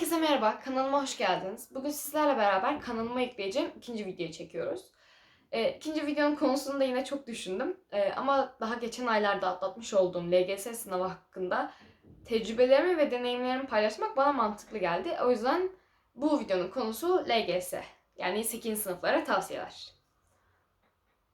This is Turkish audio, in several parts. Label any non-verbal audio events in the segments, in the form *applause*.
Herkese merhaba, kanalıma hoş geldiniz. Bugün sizlerle beraber kanalıma ekleyeceğim ikinci videoyu çekiyoruz. Ee, ikinci videonun konusunu da yine çok düşündüm. Ee, ama daha geçen aylarda atlatmış olduğum LGS sınavı hakkında tecrübelerimi ve deneyimlerimi paylaşmak bana mantıklı geldi. O yüzden bu videonun konusu LGS. Yani 8. sınıflara tavsiyeler.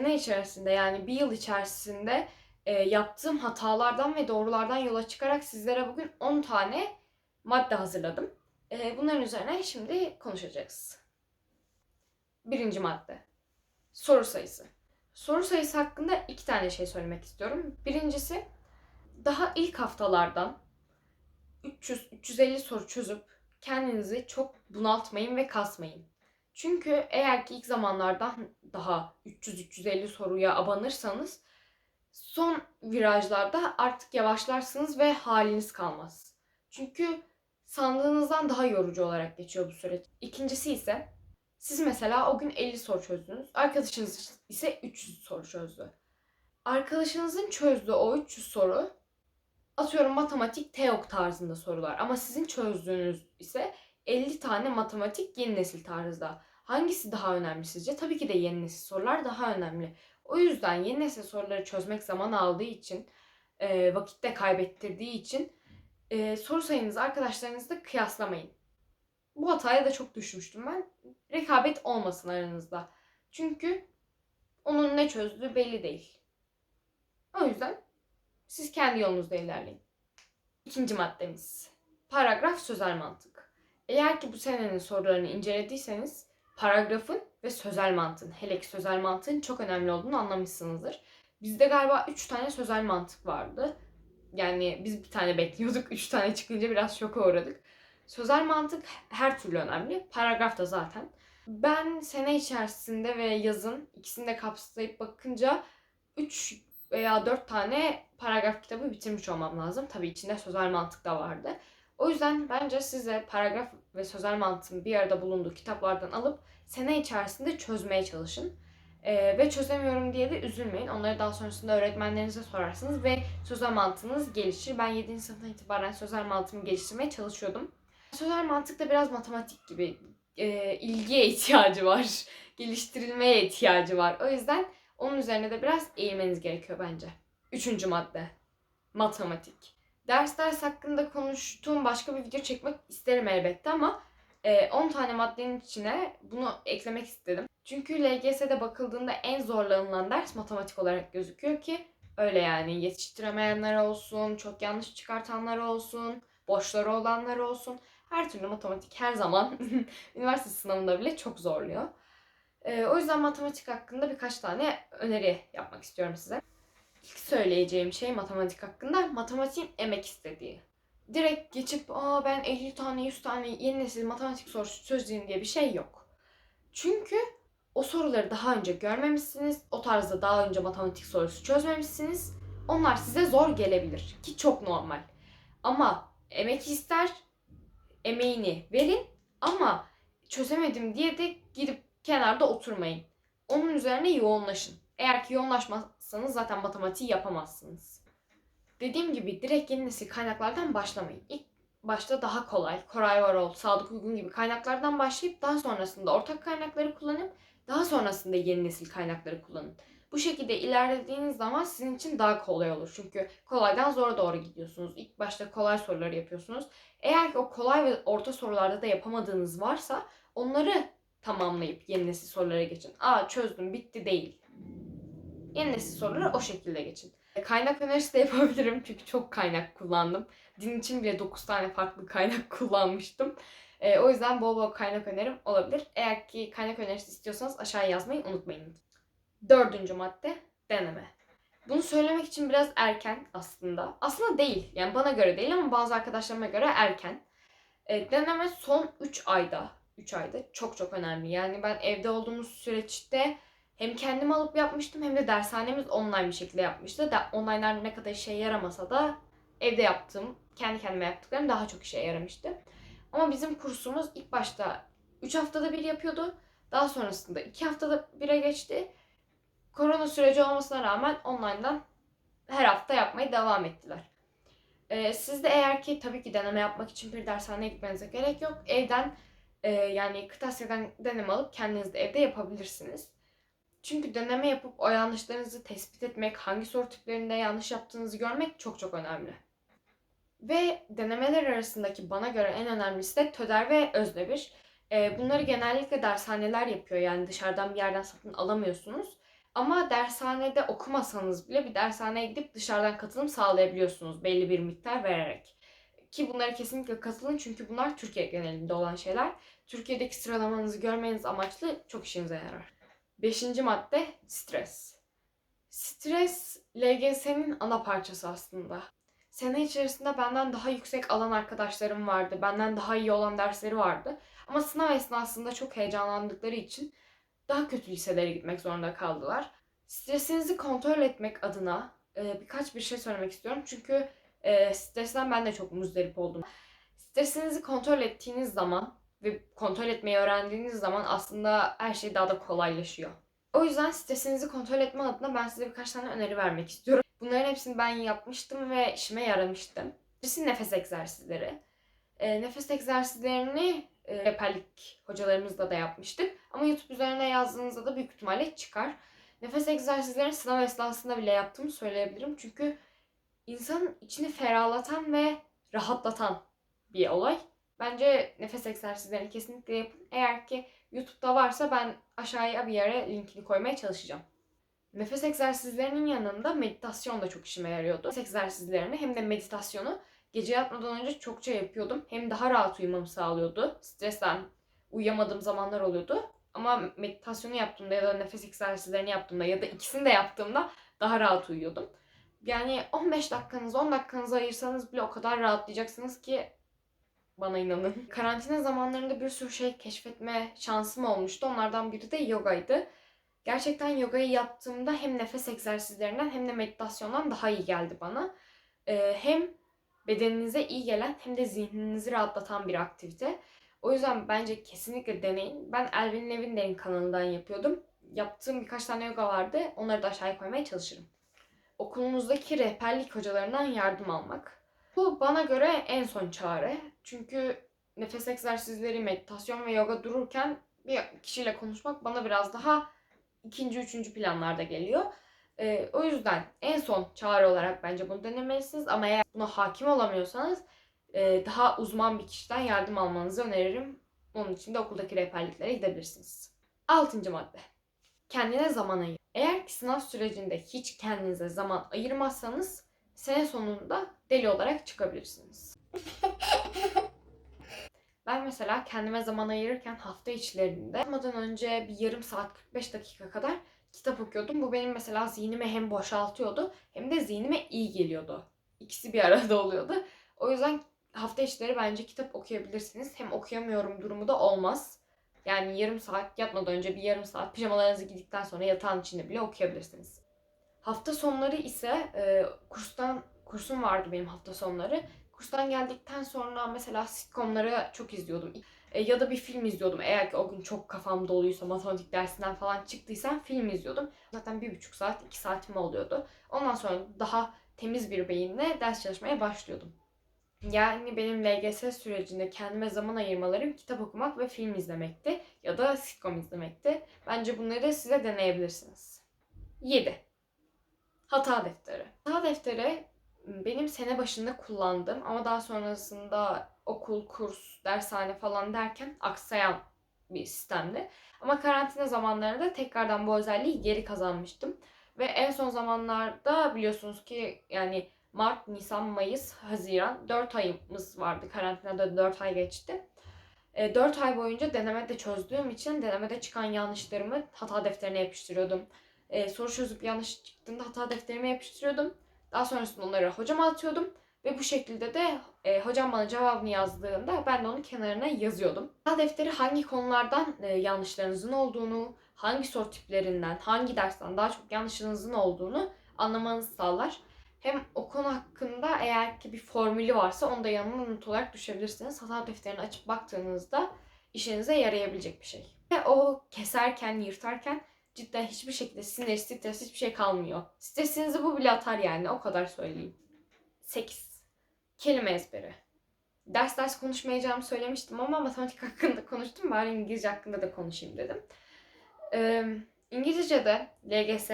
Ne içerisinde yani bir yıl içerisinde e, yaptığım hatalardan ve doğrulardan yola çıkarak sizlere bugün 10 tane madde hazırladım. Ee, bunların üzerine şimdi konuşacağız. Birinci madde. Soru sayısı. Soru sayısı hakkında iki tane şey söylemek istiyorum. Birincisi daha ilk haftalardan 300-350 soru çözüp kendinizi çok bunaltmayın ve kasmayın. Çünkü eğer ki ilk zamanlardan daha 300-350 soruya abanırsanız son virajlarda artık yavaşlarsınız ve haliniz kalmaz. Çünkü sandığınızdan daha yorucu olarak geçiyor bu süreç. İkincisi ise siz mesela o gün 50 soru çözdünüz. Arkadaşınız ise 300 soru çözdü. Arkadaşınızın çözdüğü o 300 soru atıyorum matematik TEOK tarzında sorular ama sizin çözdüğünüz ise 50 tane matematik yeni nesil tarzda. Hangisi daha önemli sizce? Tabii ki de yeni nesil sorular daha önemli. O yüzden yeni nesil soruları çözmek zaman aldığı için, e, vakitte kaybettirdiği için e, soru sayınızı arkadaşlarınızla kıyaslamayın. Bu hataya da çok düşmüştüm ben. Rekabet olmasın aranızda. Çünkü onun ne çözdüğü belli değil. O yüzden siz kendi yolunuzda ilerleyin. İkinci maddemiz. Paragraf sözel mantık. Eğer ki bu senenin sorularını incelediyseniz paragrafın ve sözel mantığın, hele ki sözel mantığın çok önemli olduğunu anlamışsınızdır. Bizde galiba 3 tane sözel mantık vardı. Yani biz bir tane bekliyorduk. Üç tane çıkınca biraz şoka uğradık. Sözel mantık her türlü önemli. Paragraf da zaten. Ben sene içerisinde ve yazın ikisini de kapsayıp bakınca 3 veya 4 tane paragraf kitabı bitirmiş olmam lazım. Tabii içinde sözel mantık da vardı. O yüzden bence size paragraf ve sözel mantığın bir arada bulunduğu kitaplardan alıp sene içerisinde çözmeye çalışın. Ee, ve çözemiyorum diye de üzülmeyin. Onları daha sonrasında öğretmenlerinize sorarsınız ve sözel mantığınız gelişir. Ben 7. sınıftan itibaren sözel mantığımı geliştirmeye çalışıyordum. Sözel mantık da biraz matematik gibi e, ilgiye ihtiyacı var. *laughs* Geliştirilmeye ihtiyacı var. O yüzden onun üzerine de biraz eğilmeniz gerekiyor bence. Üçüncü madde. Matematik. Ders ders hakkında konuştuğum başka bir video çekmek isterim elbette ama 10 tane maddenin içine bunu eklemek istedim. Çünkü LGS'de bakıldığında en zorlanılan ders matematik olarak gözüküyor ki öyle yani yetiştiremeyenler olsun, çok yanlış çıkartanlar olsun, boşları olanlar olsun. Her türlü matematik her zaman *laughs* üniversite sınavında bile çok zorluyor. Ee, o yüzden matematik hakkında birkaç tane öneri yapmak istiyorum size. İlk söyleyeceğim şey matematik hakkında matematiğin emek istediği. Direkt geçip Aa, ben 50 tane 100 tane yeni nesil matematik sorusu çözeyim diye bir şey yok. Çünkü o soruları daha önce görmemişsiniz. O tarzda daha önce matematik sorusu çözmemişsiniz. Onlar size zor gelebilir ki çok normal. Ama emek ister, emeğini verin ama çözemedim diye de gidip kenarda oturmayın. Onun üzerine yoğunlaşın. Eğer ki yoğunlaşmazsanız zaten matematiği yapamazsınız. Dediğim gibi direkt yeni nesil kaynaklardan başlamayın. İlk başta daha kolay, Koray Varol, Sadık Uygun gibi kaynaklardan başlayıp daha sonrasında ortak kaynakları kullanıp daha sonrasında yeni nesil kaynakları kullanın. Bu şekilde ilerlediğiniz zaman sizin için daha kolay olur. Çünkü kolaydan zora doğru gidiyorsunuz. İlk başta kolay soruları yapıyorsunuz. Eğer ki o kolay ve orta sorularda da yapamadığınız varsa onları tamamlayıp yeni nesil sorulara geçin. Aa çözdüm bitti değil. Yeni nesil soruları o şekilde geçin. Kaynak önerisi de yapabilirim çünkü çok kaynak kullandım. Din için bile 9 tane farklı kaynak *laughs* kullanmıştım. E, o yüzden bol bol kaynak önerim olabilir. Eğer ki kaynak önerisi istiyorsanız aşağıya yazmayı unutmayın. Dördüncü madde deneme. Bunu söylemek için biraz erken aslında. Aslında değil. Yani bana göre değil ama bazı arkadaşlarıma göre erken. E, deneme son 3 ayda. 3 ayda çok çok önemli. Yani ben evde olduğumuz süreçte hem kendim alıp yapmıştım hem de dershanemiz online bir şekilde yapmıştı. Da online'lar ne kadar işe yaramasa da evde yaptığım, kendi kendime yaptıklarım daha çok işe yaramıştı. Ama bizim kursumuz ilk başta 3 haftada bir yapıyordu. Daha sonrasında 2 haftada bire geçti. Korona süreci olmasına rağmen online'dan her hafta yapmaya devam ettiler. Ee, siz de eğer ki tabii ki deneme yapmak için bir dershaneye gitmenize gerek yok. Evden e, yani kırtasiyeden deneme alıp kendiniz de evde yapabilirsiniz. Çünkü deneme yapıp o yanlışlarınızı tespit etmek, hangi soru tiplerinde yanlış yaptığınızı görmek çok çok önemli. Ve denemeler arasındaki bana göre en önemlisi de TÖDER ve Özdemir. Ee, bunları genellikle dershaneler yapıyor yani dışarıdan bir yerden satın alamıyorsunuz. Ama dershanede okumasanız bile bir dershaneye gidip dışarıdan katılım sağlayabiliyorsunuz belli bir miktar vererek. Ki bunlara kesinlikle katılın çünkü bunlar Türkiye genelinde olan şeyler. Türkiye'deki sıralamanızı görmeniz amaçlı çok işinize yarar. Beşinci madde stres. Stres LGS'nin ana parçası aslında. Sene içerisinde benden daha yüksek alan arkadaşlarım vardı. Benden daha iyi olan dersleri vardı. Ama sınav esnasında çok heyecanlandıkları için daha kötü liselere gitmek zorunda kaldılar. Stresinizi kontrol etmek adına e, birkaç bir şey söylemek istiyorum. Çünkü e, stresten ben de çok muzdarip oldum. Stresinizi kontrol ettiğiniz zaman ve kontrol etmeyi öğrendiğiniz zaman aslında her şey daha da kolaylaşıyor. O yüzden stresinizi kontrol etme adına ben size birkaç tane öneri vermek istiyorum. Bunların hepsini ben yapmıştım ve işime yaramıştı. Birisi nefes egzersizleri. E, nefes egzersizlerini e, hocalarımızla da yapmıştık. Ama YouTube üzerine yazdığınızda da büyük ihtimalle çıkar. Nefes egzersizlerini sınav esnasında bile yaptığımı söyleyebilirim. Çünkü insanın içini ferahlatan ve rahatlatan bir olay. Bence nefes egzersizlerini kesinlikle yapın. Eğer ki YouTube'da varsa ben aşağıya bir yere linkini koymaya çalışacağım. Nefes egzersizlerinin yanında meditasyon da çok işime yarıyordu. Nefes egzersizlerini hem de meditasyonu gece yatmadan önce çokça yapıyordum. Hem daha rahat uyumamı sağlıyordu. Stresten uyuyamadığım zamanlar oluyordu. Ama meditasyonu yaptığımda ya da nefes egzersizlerini yaptığımda ya da ikisini de yaptığımda daha rahat uyuyordum. Yani 15 dakikanız 10 dakikanızı ayırsanız bile o kadar rahatlayacaksınız ki bana inanın. Karantina zamanlarında bir sürü şey keşfetme şansım olmuştu. Onlardan biri de yogaydı. Gerçekten yogayı yaptığımda hem nefes egzersizlerinden hem de meditasyondan daha iyi geldi bana. Ee, hem bedeninize iyi gelen hem de zihninizi rahatlatan bir aktivite. O yüzden bence kesinlikle deneyin. Ben Elvin Levinder'in kanalından yapıyordum. Yaptığım birkaç tane yoga vardı. Onları da aşağıya koymaya çalışırım. Okulunuzdaki rehberlik hocalarından yardım almak. Bu bana göre en son çare. Çünkü nefes egzersizleri, meditasyon ve yoga dururken bir kişiyle konuşmak bana biraz daha ikinci, üçüncü planlarda geliyor. Ee, o yüzden en son çare olarak bence bunu denemelisiniz. Ama eğer buna hakim olamıyorsanız e, daha uzman bir kişiden yardım almanızı öneririm. Onun için de okuldaki rehberliklere gidebilirsiniz. Altıncı madde. Kendine zaman ayır. Eğer ki sınav sürecinde hiç kendinize zaman ayırmazsanız sene sonunda deli olarak çıkabilirsiniz. *laughs* Ben mesela kendime zaman ayırırken hafta içlerinde yapmadan önce bir yarım saat 45 dakika kadar kitap okuyordum. Bu benim mesela zihnimi hem boşaltıyordu hem de zihnime iyi geliyordu. İkisi bir arada *laughs* oluyordu. O yüzden hafta içleri bence kitap okuyabilirsiniz. Hem okuyamıyorum durumu da olmaz. Yani yarım saat yatmadan önce bir yarım saat pijamalarınızı giydikten sonra yatağın içinde bile okuyabilirsiniz. Hafta sonları ise e, kurstan kursum vardı benim hafta sonları. Kurstan geldikten sonra mesela sitcomları çok izliyordum. E, ya da bir film izliyordum. Eğer ki o gün çok kafam doluysa, matematik dersinden falan çıktıysam film izliyordum. Zaten bir buçuk saat, iki saatim oluyordu. Ondan sonra daha temiz bir beyinle ders çalışmaya başlıyordum. Yani benim LGS sürecinde kendime zaman ayırmalarım kitap okumak ve film izlemekti. Ya da sitcom izlemekti. Bence bunları size deneyebilirsiniz. 7. Hata defteri. Hata defteri benim sene başında kullandığım ama daha sonrasında okul, kurs, dershane falan derken aksayan bir sistemdi. Ama karantina zamanlarında tekrardan bu özelliği geri kazanmıştım. Ve en son zamanlarda biliyorsunuz ki yani Mart, Nisan, Mayıs, Haziran 4 ayımız vardı. Karantinada 4 ay geçti. E, 4 ay boyunca denemede çözdüğüm için denemede çıkan yanlışlarımı hata defterine yapıştırıyordum. E, soru çözüp yanlış çıktığında hata defterime yapıştırıyordum. Daha sonrasında onları hocama atıyordum. Ve bu şekilde de e, hocam bana cevabını yazdığında ben de onu kenarına yazıyordum. Hata defteri hangi konulardan e, yanlışlarınızın olduğunu, hangi soru tiplerinden, hangi dersten daha çok yanlışınızın olduğunu anlamanızı sağlar. Hem o konu hakkında eğer ki bir formülü varsa onu da yanına not olarak düşebilirsiniz. Hata defterini açıp baktığınızda işinize yarayabilecek bir şey. Ve o keserken, yırtarken cidden hiçbir şekilde sinir, stres hiçbir şey kalmıyor. Stresinizi bu bile atar yani o kadar söyleyeyim. 8. kelime ezberi. Ders ders konuşmayacağımı söylemiştim ama matematik *laughs* hakkında konuştum. Bari İngilizce hakkında da konuşayım dedim. Ee, İngilizce'de LGS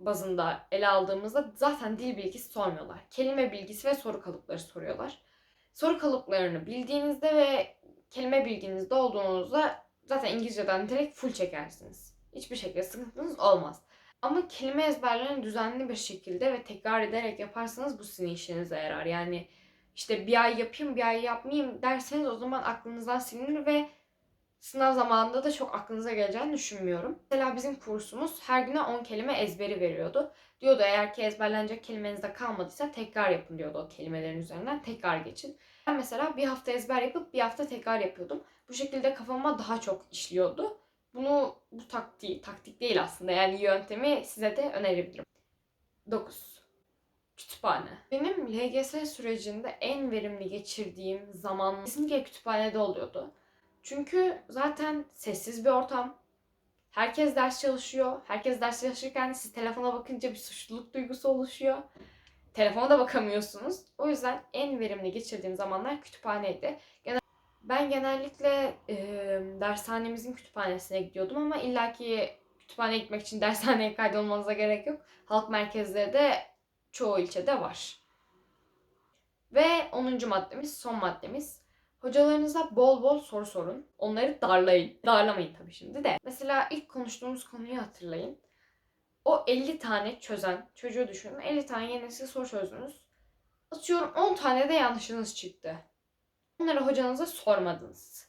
bazında ele aldığımızda zaten dil bilgisi sormuyorlar. Kelime bilgisi ve soru kalıpları soruyorlar. Soru kalıplarını bildiğinizde ve kelime bilginizde olduğunuzda zaten İngilizceden direkt full çekersiniz. Hiçbir şekilde sıkıntınız olmaz. Ama kelime ezberlerini düzenli bir şekilde ve tekrar ederek yaparsanız bu sizin işinize yarar. Yani işte bir ay yapayım bir ay yapmayayım derseniz o zaman aklınızdan silinir ve sınav zamanında da çok aklınıza geleceğini düşünmüyorum. Mesela bizim kursumuz her güne 10 kelime ezberi veriyordu. Diyordu eğer ki ezberlenecek kelimenizde kalmadıysa tekrar yapın diyordu o kelimelerin üzerinden tekrar geçin. Ben mesela bir hafta ezber yapıp bir hafta tekrar yapıyordum. Bu şekilde kafama daha çok işliyordu. Bunu bu taktiği, taktik değil aslında yani yöntemi size de önerebilirim. 9. Kütüphane. Benim LGS sürecinde en verimli geçirdiğim zaman kesinlikle kütüphanede oluyordu. Çünkü zaten sessiz bir ortam. Herkes ders çalışıyor. Herkes ders çalışırken siz telefona bakınca bir suçluluk duygusu oluşuyor. Telefona da bakamıyorsunuz. O yüzden en verimli geçirdiğim zamanlar kütüphaneydi. Genel ben genellikle e, dershanemizin kütüphanesine gidiyordum ama illaki kütüphaneye gitmek için *laughs* dershaneye kaydolmanıza gerek yok. Halk merkezleri de çoğu ilçede var. Ve 10. maddemiz, son maddemiz. Hocalarınıza bol bol soru sorun. Onları darlayın. Darlamayın tabii şimdi de. Mesela ilk konuştuğumuz konuyu hatırlayın. O 50 tane çözen çocuğu düşünün. 50 tane yeni soru çözdünüz. Atıyorum 10 tane de yanlışınız çıktı. Onları hocanıza sormadınız.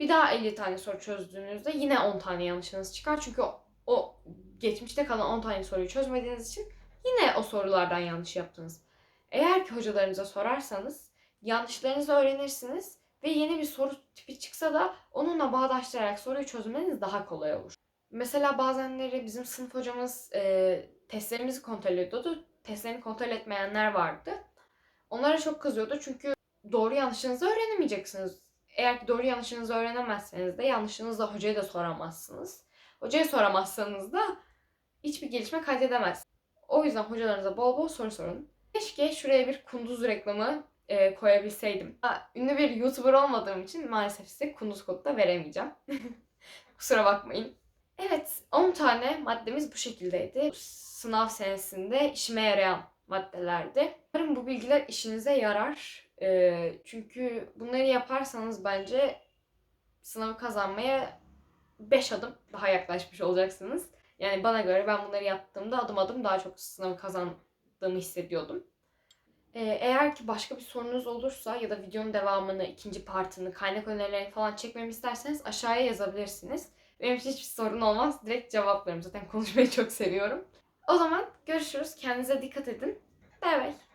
Bir daha 50 tane soru çözdüğünüzde yine 10 tane yanlışınız çıkar. Çünkü o, o geçmişte kalan 10 tane soruyu çözmediğiniz için yine o sorulardan yanlış yaptınız. Eğer ki hocalarınıza sorarsanız yanlışlarınızı öğrenirsiniz ve yeni bir soru tipi çıksa da onunla bağdaştırarak soruyu çözmeniz daha kolay olur. Mesela bazenleri bizim sınıf hocamız e, testlerimizi kontrol ediyordu. Testlerini kontrol etmeyenler vardı. Onlara çok kızıyordu çünkü doğru yanlışınızı öğrenemeyeceksiniz. Eğer ki doğru yanlışınızı öğrenemezseniz de yanlışınızı hocaya da soramazsınız. Hocaya soramazsanız da hiçbir gelişme kaydedemezsiniz. O yüzden hocalarınıza bol bol soru sorun. Keşke şuraya bir kunduz reklamı e, koyabilseydim. Ha, ünlü bir YouTuber olmadığım için maalesef size kunduz kodu da veremeyeceğim. *laughs* Kusura bakmayın. Evet, 10 tane maddemiz bu şekildeydi. Sınav senesinde işime yarayan maddelerdi. Umarım bu bilgiler işinize yarar. Ee, çünkü bunları yaparsanız bence sınavı kazanmaya 5 adım daha yaklaşmış olacaksınız. Yani bana göre ben bunları yaptığımda adım adım daha çok sınavı kazandığımı hissediyordum. Ee, eğer ki başka bir sorunuz olursa ya da videonun devamını, ikinci partını, kaynak önerilerini falan çekmemi isterseniz aşağıya yazabilirsiniz. Benim için hiçbir sorun olmaz. Direkt cevaplarım. Zaten konuşmayı çok seviyorum. O zaman görüşürüz. Kendinize dikkat edin. Bay bay.